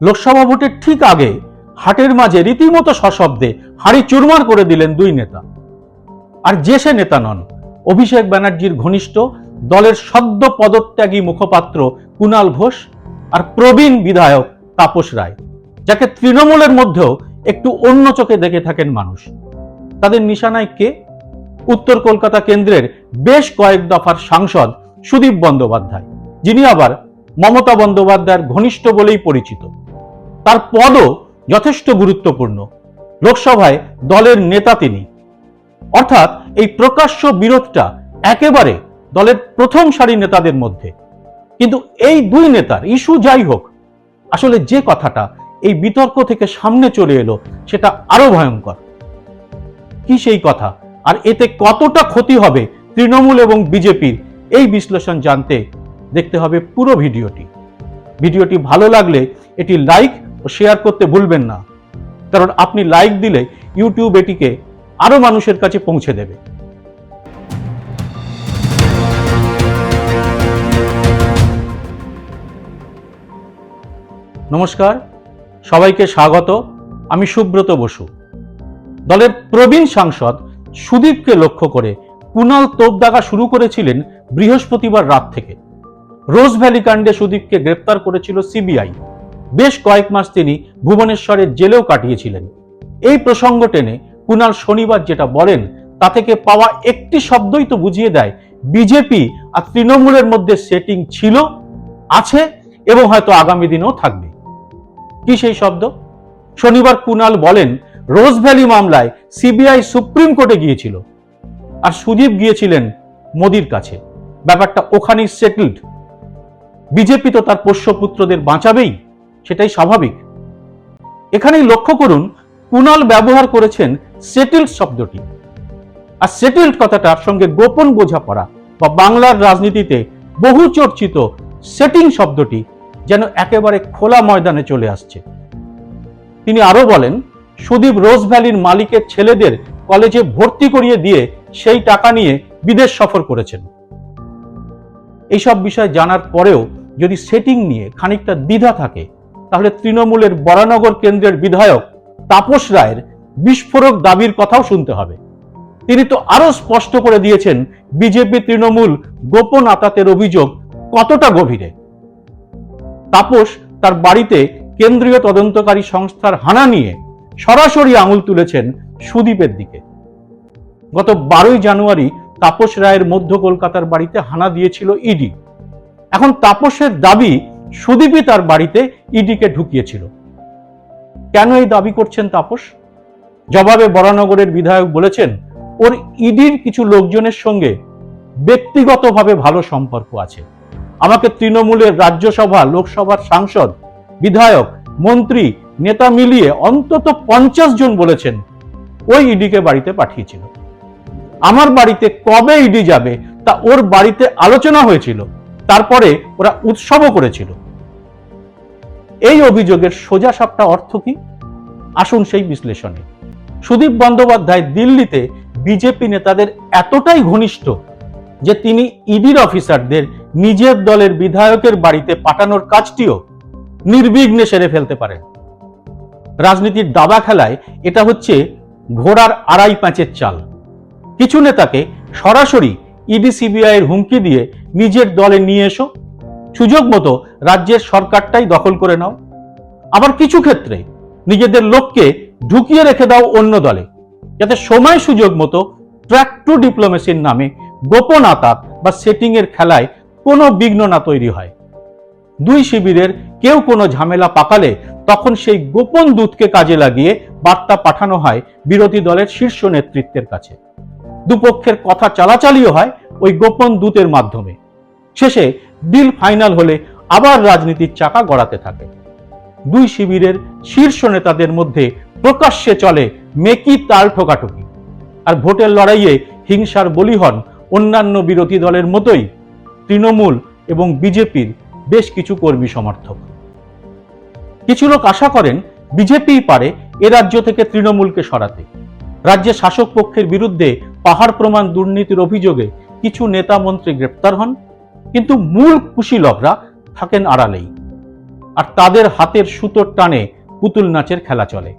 লোকসভা ভোটের ঠিক আগে, হাটের মাঝে রীতিমতো সশব্দে হাড়ি চুরমার করে দিলেন দুই নেতা। আর যে সে নেতা নন, অভিষেক ব্যানার্জির ঘনিষ্ঠ, দলের সদ্য পদত্যাগী মুখপাত্র কুণাল ঘোষ আর প্রবীণ বিধায়ক তাপস রায়, যাকে তৃণমূলের মধ্যেও একটু অন্য চোখে দেখে থাকেন মানুষ। তাদের নিশানায় কে? উত্তর কলকাতা কেন্দ্রের বেশ কয়েক দফার সাংসদ সুদীপ বন্দ্যোপাধ্যায়, যিনি আবার মমতা বন্দ্যোপাধ্যায়ের ঘনিষ্ঠ বলেই পরিচিত। তার পদও যথেষ্ট গুরুত্বপূর্ণ। লোকসভায় দলের নেতা তিনি। অর্থাৎ এই প্রকাশ্য বিরোধটা একেবারে দলের প্রথম সারি নেতাদের মধ্যে। কিন্তু এই দুই নেতার, ইস্যু যাই হোক, আসলে যে কথাটা এই বিতর্ক থেকে সামনে চলে এলো সেটা আরও ভয়ঙ্কর। কি সেই কথা? আর এতে কতটা ক্ষতি হবে তৃণমূল এবং বিজেপির, এই বিশ্লেষণ জানতে দেখতে হবে পুরো ভিডিওটি। ভিডিওটি ভালো লাগলে এটি লাইক ও শেয়ার করতে ভুলবেন না। কারণ আপনি লাইক দিলে ইউটিউব এটিকে আরও মানুষের কাছে পৌঁছে দেবে। নমস্কার, সবাইকে স্বাগত। আমি সুব্রত বসু। দলের প্রবীণ সাংসদ সুদীপকে লক্ষ্য করে কুণাল তোপদাগা শুরু করেছিলেন বৃহস্পতিবার রাত থেকে। রোজ ভ্যালি কাণ্ডে সুদীপকে গ্রেপ্তার করেছিল সিবিআই। বেশ কয়েক মাস তিনি ভুবনেশ্বরের জেলেও কাটিয়েছিলেন। এই প্রসঙ্গ টেনে কুণাল শনিবার যেটা বলেন, তা থেকে পাওয়া একটি শব্দই তো বুঝিয়ে দেয়, বিজেপি আর তৃণমূলের মধ্যে সেটিং ছিল, আছে এবং হয়তো আগামী দিনেও থাকবে। কি সেই শব্দ? শনিবার কুণাল বলেন, রোজ ভ্যালি মামলায় সিবিআই সুপ্রিম কোর্টে গিয়েছিল আর সুদীপ গিয়েছিলেন মোদির কাছে। ব্যাপারটা ওখানেই সেটেলড বিজেপি তো তার পোষ্যপুত্রদের বাঁচাবেই। সেটাই স্বাভাবিক। এখানেই লক্ষ্য করুন, কুণাল ব্যবহার করেছেন সেটেলড শব্দটি। আর সেটেলড কথাটার সঙ্গে গোপন বোঝাপড়া বা বাংলার রাজনীতিতে বহু চর্চিত সেটিং শব্দটি যেন একেবারে খোলা ময়দানে চলে আসছে। তিনি আরও বলেন, সুদীপ রোজ ভ্যালির মালিকের ছেলেদের কলেজে ভর্তি করিয়ে দিয়ে সেই টাকা নিয়ে বিদেশ সফর করেছেন। এইসব বিষয় জানার পরেও যদি সেটিং নিয়ে খানিকটা দ্বিধা থাকে তাহলে তৃণমূলের বরানগর কেন্দ্রের বিধায়ক তাপস রায়ের বিস্ফোরক দাবির কথাও শুনতে হবে। তিনি তো আরও স্পষ্ট করে দিয়েছেন, বিজেপি তৃণমূল গোপন আতাতের অভিযোগ কতটা গভীরে। তাপস তার বাড়িতে কেন্দ্রীয় তদন্তকারী সংস্থার হানা নিয়ে সরাসরি আঙুল তুলেছেন সুদীপের দিকে। গত বারোই জানুয়ারি তাপস রায়ের মধ্য কলকাতার বাড়িতে হানা দিয়েছিল ইডি। এখন তাপসের দাবি সুদীপই তার বাড়িতে ইডিকে ঢুকিয়েছিল। কেন এই দাবি করছেন তাপস? জবাবে বরানগরের বিধায়ক বলেছেন, ওর ইডির কিছু লোকজনের সঙ্গে ব্যক্তিগতভাবে ভালো সম্পর্ক আছে। আমাকে তৃণমূলের রাজ্যসভা, লোকসভার সাংসদ, বিধায়ক, মন্ত্রী, নেতা মিলিয়ে অন্তত পঞ্চাশ জন বলেছেন, ওই ইডিকে বাড়িতে পাঠিয়েছিল। আমার বাড়িতে কবে ইডি যাবে তা ওর বাড়িতে আলোচনা হয়েছিল। তারপরে ওরা উৎসবও করেছিল। এই অভিযোগের সোজা সাপটা অর্থ কি? আসুন সেই বিশ্লেষণে। সুদীপ বন্দ্যোপাধ্যায় দিল্লিতে বিজেপি নেতাদের এতটাই ঘনিষ্ঠ যে তিনি ইডির অফিসারদের নিজের দলের বিধায়কের বাড়িতে পাঠানোর কাজটিও নির্বিঘ্নে সেরে ফেলতে পারেন। রাজনীতির দাবা খেলায় এটা হচ্ছে ঘোড়ার আড়াই প্যাঁচের চাল। কিছু নেতাকে সরাসরি ইডি সিবিআই এর হুমকি দিয়ে নিজের দলে নিয়ে এসো। সুযোগ মতো রাজ্যের সরকারটাই দখল করে নাও। আবার কিছু ক্ষেত্রে নিজেদের লোককে ঢুকিয়ে রেখে দাও অন্য দলে, যাতে সময় সুযোগ মতো ট্র্যাক টু ডিপ্লোমেসির নামে গোপন আতাত বা সেটিং এর খেলায় কোনো বিঘ্ন না তৈরি হয়। দুই শিবিরের কেউ কোনো ঝামেলা পাকালে তখন সেই গোপন দূতকে কাজে লাগিয়ে বার্তা পাঠানো হয় বিরোধী দলের শীর্ষ নেতৃত্বের কাছে। দুপক্ষের কথা চালাচালিও হয় ওই গোপন দূতের মাধ্যমে। শেষে ডিল ফাইনাল হলে আবার রাজনীতির চাকা গড়াতে থাকে। দুই শিবিরের শীর্ষ নেতাদের মধ্যে প্রকাশ্যে চলে মেকি তাল ঠোকাঠুকি। আর ভোটের লড়াইয়ে হিংসার বলি হন অন্যান্য বিরোধী দলের মতোই তৃণমূল এবং বিজেপির বেশ কিছু কর্মী সমর্থক। কিছু লোক আশা করেন বিজেপিই পারে এ রাজ্য থেকে তৃণমূলকে সরাতে। রাজ্যের শাসক পক্ষের বিরুদ্ধে পাহাড় প্রমাণ দুর্নীতির অভিযোগে কিছু নেতা মন্ত্রী গ্রেপ্তার হন, কিন্তু মূল কুশীলভরা থাকেন আড়ালেই। আর তাদের হাতের সুতোর টানে পুতুল নাচের খেলা চলে।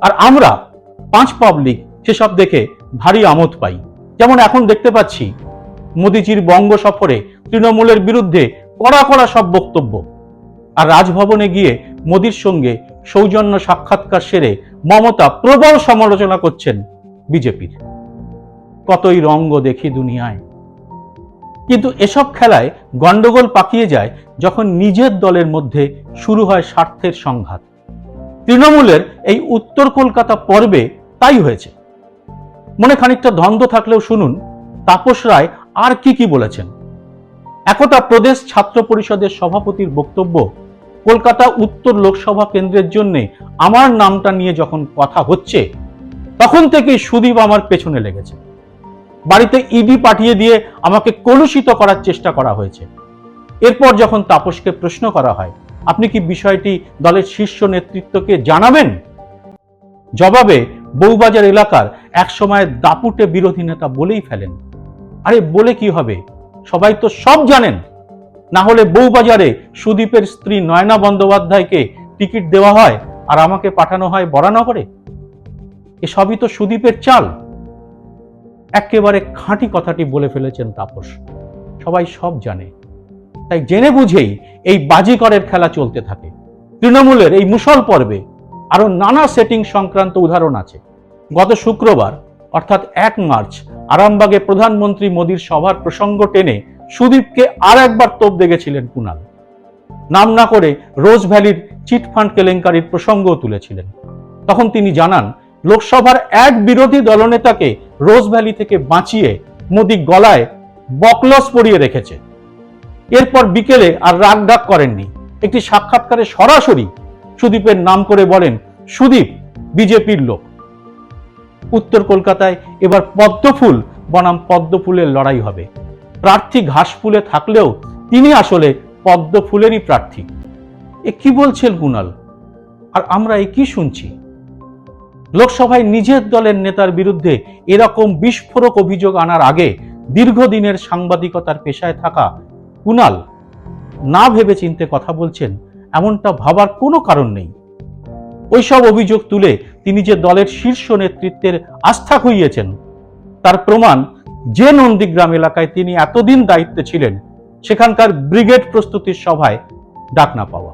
আর আমরা পাঁচ পাবলিক সেসব দেখে ভারী আমোদ পাই। যেমন এখন দেখতে পাচ্ছি মোদিজির বঙ্গ সফরে তৃণমূলের বিরুদ্ধে কড়া কড়া সব বক্তব্য। আর রাজভবনে গিয়ে মোদির সঙ্গে সৌজন্য সাক্ষাৎকার সেরে মমতা প্রবল সমালোচনা করছেন বিজেপির। কতই রঙ্গ দেখি দুনিয়ায়। কিন্তু এসব খেলায় গন্ডগোল পাকিয়ে যায় যখন নিজের দলের মধ্যে শুরু হয় স্বার্থের সংঘাত। তৃণমূলের এই উত্তর কলকাতা পর্বে তাই হয়েছে। মনে খানিকটা দ্বন্দ্ব থাকলেও শুনুন, তাপস রায় আর কি কি বলেছেন। একতা প্রদেশ ছাত্র পরিষদের সভাপতির বক্তব্য, কলকাতা উত্তর লোকসভা কেন্দ্রের জন্য আমার নামটা নিয়ে যখন কথা হচ্ছে, তখন থেকেই সুদীপ আমার পেছনে লেগেছে। বাড়িতে ইডি পাঠিয়ে দিয়ে আমাকে কলুষিত করার চেষ্টা করা হয়েছে। এরপর যখন তাপসকে প্রশ্ন করা হয়, আপনি কি বিষয়টি দলের শীর্ষ নেতৃত্বকে জানাবেন? জবাবে বউবাজার এলাকার একসময় দাপুটে বিরোধী নেতা বলেই ফেলেন। আরে বলে কি হবে? সবাই তো সব জানেন। না হলে বউবাজারে সুদীপের স্ত্রী নয়না বন্দ্যোপাধ্যায়কে টিকিট দেওয়া হয় আর আমাকে পাঠানো হয় বরানগরে? এসবই তো সুদীপের চাল। একেবারে খাঁটি কথাটি বলে ফেলেছেন তাপস। সবাই সব জানে। তাই জেনে বুঝেই এই বাজিকরের খেলা চলতে থাকে। তৃণমূলের এই মুসল পর্বে আরও নানা সেটিং সংক্রান্ত উদাহরণ আছে। গত শুক্রবার, অর্থাৎ এক মার্চ, আরামবাগে প্রধানমন্ত্রী মোদীর সভার প্রসঙ্গ টেনে সুদীপকে আর একবার তোপ দেখেছিলেন কুণাল নাম না করে রোজ ভ্যালির চিটফান্ড কেলেঙ্কারির প্রসঙ্গও তুলেছিলেন। তখন তিনি জানান লোকসভার এক বিরোধী দলনেতাকে রোজ ভ্যালি থেকে বাঁচিয়ে মোদী গলায় বকলস পরিয়ে রেখেছে। এরপর বিকেলে আর রাগ ডাক করেননি। একটি সাক্ষাৎকারে সরাসরি সুদীপের নাম করে বলেন, সুদীপ, বিজেপির লোক। উত্তর কলকাতায় এবার পদ্মফুল, বনাম পদ্মফুলের লড়াই হবে। প্রার্থী ঘাসফুলে থাকলেও তিনি আসলে পদ্মফুলেরই প্রার্থী। এ কি বলছেন কুণাল? আর আমরা এ কি শুনছি? লোকসভায় নিজের দলের নেতার বিরুদ্ধে এরকম বিস্ফোরক অভিযোগ আনার আগে দীর্ঘদিনের সাংবাদিকতার পেশায় থাকা কুণাল না ভেবে চিনতে কথা বলছেন, এমনটা ভাবার কোনো কারণ নেই। ওইসব অভিযোগ তুলে তিনি যে দলের শীর্ষ নেতৃত্বের আস্থা খুইয়েছেন, তার প্রমাণ যে নন্দীগ্রাম এলাকায় তিনি এতদিন দায়িত্বে ছিলেন, সেখানকার ব্রিগেড প্রস্তুতির সভায় ডাক না পাওয়া।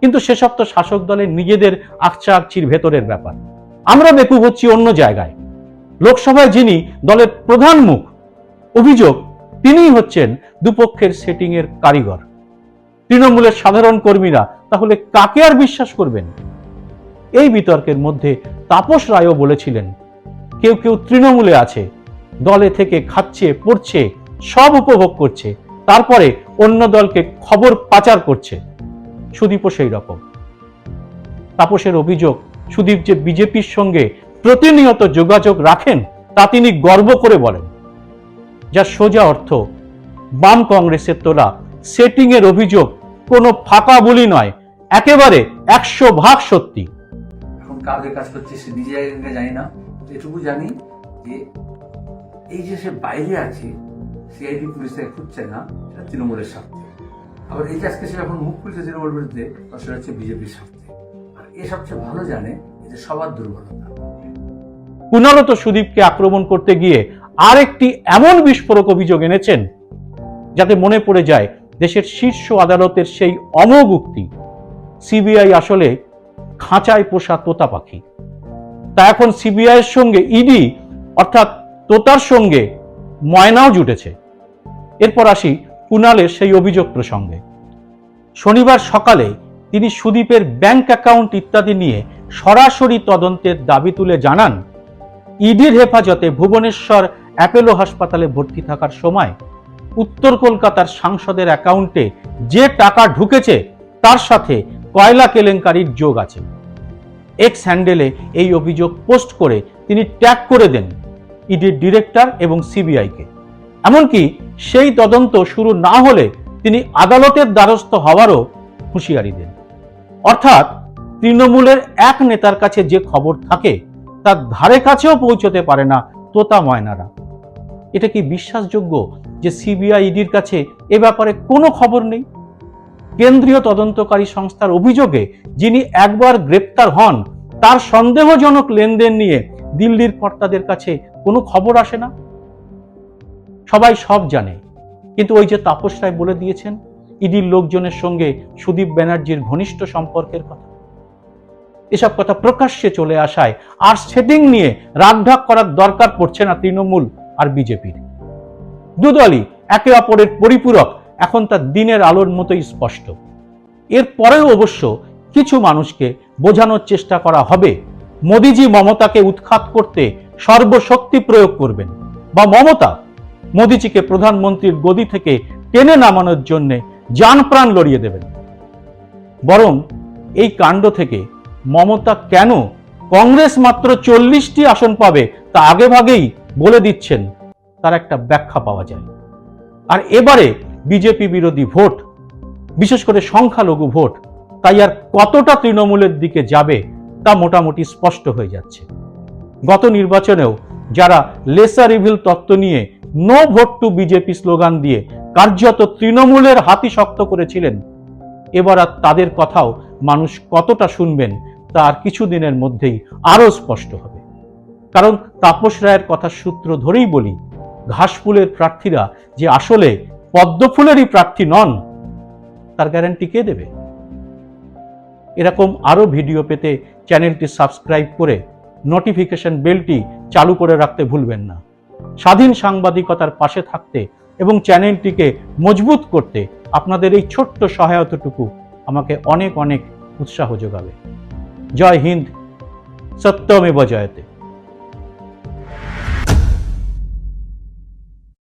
কিন্তু সেসব তো শাসক দলের নিজেদের আকচা আকচির ভেতরের ব্যাপার। আমরা বেকুব হচ্ছি অন্য জায়গায়। লোকসভায় যিনি দলের প্রধান মুখ, অভিযোগ, তিনিই হচ্ছেন দুপক্ষের সেটিং এর কারিগর। তৃণমূলের সাধারণ কর্মীরা তাহলে কাকে আর বিশ্বাস করবেন? এই বিতর্কের মধ্যে তাপস রায়ও বলেছিলেন, কেউ কেউ তৃণমূলে আছে, দলে থেকে খাচ্ছে, পড়ছে, সব উপভোগ করছে, তারপরে অন্য দলকে খবর পাচার করছে। সুদীপও সেই রকম তাপসের অভিযোগ সুদীপ যে বিজেপির সঙ্গে প্রতিনিয়ত যোগাযোগ রাখেন, তা তিনি গর্ব করে বলেন। যার সোজা অর্থ, বাম কংগ্রেসের তোলা সেটিং এর অভিযোগ কোনো ফাঁকা বলি নয়, একেবারে একশো ভাগ সত্যি। এখন কাদের কাজ করছে সে নিজে জানি না এটুকু জানি যে এই যে সে বাইরে আছে, সিআইডি পুলিশ তাকে খুঁজছে না, সেটা তৃণমূলের স্বার্থে। আবার এই যে আজকে সে এখন মুখ খুলছে তৃণমূল বিরুদ্ধে সেটা হচ্ছে বিজেপির স্বার্থে। এ সুদীপকে আক্রমণ করতে গিয়ে আরেকটি এমন বিস্ফোরক অভিযোগ এনেছেন, যাতে মনে পড়ে যায় দেশের শীর্ষ আদালতের সেই অমোঘ উক্তি। সিবিআই আসলে খাঁচায় পোষা তোতা পাখি। তা এখন সিবিআই এর সঙ্গে ইডি, অর্থাৎ তোতার সঙ্গে ময়নাও জুটেছে। এরপর আসি কুণালের সেই অভিযোগ প্রসঙ্গে। শনিবার সকালে তিনি সুদীপের ব্যাংক অ্যাকাউন্ট ইত্যাদি নিয়ে সরাসরি তদন্তের দাবি তুলে জানান। ইডির হেফাজতে ভুবনেশ্বর অ্যাপেলো হাসপাতালে ভর্তি থাকার সময় উত্তর কলকাতার সাংসদের অ্যাকাউন্টে যে টাকা ঢুকেছে তার সাথে কয়লা কেলেঙ্কারির যোগ আছে। এক্স হ্যান্ডেলে এই অভিযোগ পোস্ট করে তিনি ট্যাগ করে দেন ইডির ডিরেক্টর এবং সিবিআইকে। এমনকি সেই তদন্ত শুরু না হলে তিনি আদালতের দ্বারস্থ হওয়ারও হুঁশিয়ারি দেন। অর্থাৎ তৃণমূলের এক নেতার কাছে যে খবর থাকে, তার ধারে কাছেও পৌঁছতে পারে না তোতা ময়নারা। এটা কি বিশ্বাসযোগ্য যে সিবিআই ইডির কাছে এ ব্যাপারে কোনো খবর নেই? কেন্দ্রীয় তদন্তকারী সংস্থার অভিযোগে যিনি একবার গ্রেপ্তার হন, তার সন্দেহজনক লেনদেন নিয়ে দিল্লির কর্তাদের কাছে কোনো খবর আসে না? সবাই সব জানে। কিন্তু ওই যে তাপস রায় বলে দিয়েছেন ইডির লোকজনের সঙ্গে সুদীপ ব্যানার্জির ঘনিষ্ঠ সম্পর্কের কথা। এসব কথা প্রকাশ্যে চলে আসায় আর সেটিং নিয়ে রাগঢাক করার দরকার পড়ছে না তৃণমূল আর বিজেপির। দুদলই একে অপরের পরিপূরক, এখন তার দিনের আলোর মতোই স্পষ্ট। এর পরেও অবশ্য কিছু মানুষকে বোঝানোর চেষ্টা করা হবে। মোদিজি মমতাকে উৎখাত করতে সর্বশক্তি প্রয়োগ করবেন বা মমতা মোদিজিকে প্রধানমন্ত্রীর গদি থেকে টেনে নামানোর জন্যে যান প্রাণ লড়িয়ে দেবেন। বরং এই কাণ্ড থেকে মমতা কেন কংগ্রেস মাত্র চল্লিশটি আসন পাবে তা আগেভাগেই বলে দিচ্ছেন, তার একটা ব্যাখ্যা পাওয়া যায়। আর এবারে বিজেপি বিরোধী ভোট, বিশেষ করে সংখ্যালঘু ভোট, তাই আর কতটা তৃণমূলের দিকে যাবে তা মোটামুটি স্পষ্ট হয়ে যাচ্ছে। গত নির্বাচনেও যারা লেসার ইভিল তত্ত্ব নিয়ে no vote to BJP slogan দিয়ে কার্যত তৃণমূলের হাতি শক্ত করেছিলেন। এবার আর তাদের কথাও মানুষ কতটা শুনবেন তা আর কিছুদিনের মধ্যেই আরও স্পষ্ট হবে। কারণ তাপস রায়ের কথা সূত্র ধরেই বলি, ঘাসফুলের প্রার্থীরা যে আসলে পদ্মফুলেরই প্রার্থী নন, তার গ্যারান্টি কে দেবে? এরকম আরও ভিডিও পেতে চ্যানেলটি সাবস্ক্রাইব করে নোটিফিকেশন বেলটি চালু করে রাখতে ভুলবেন না। স্বাধীন সাংবাদিকতার পাশে থাকতে এবং চ্যানেলটিকে মজবুত করতে আপনাদের এই ছোট্ট সহায়তাটুকু আমাকে অনেক অনেক উৎসাহ যোগাবে। জয় হিন্দ, সত্যমেব জয়তে।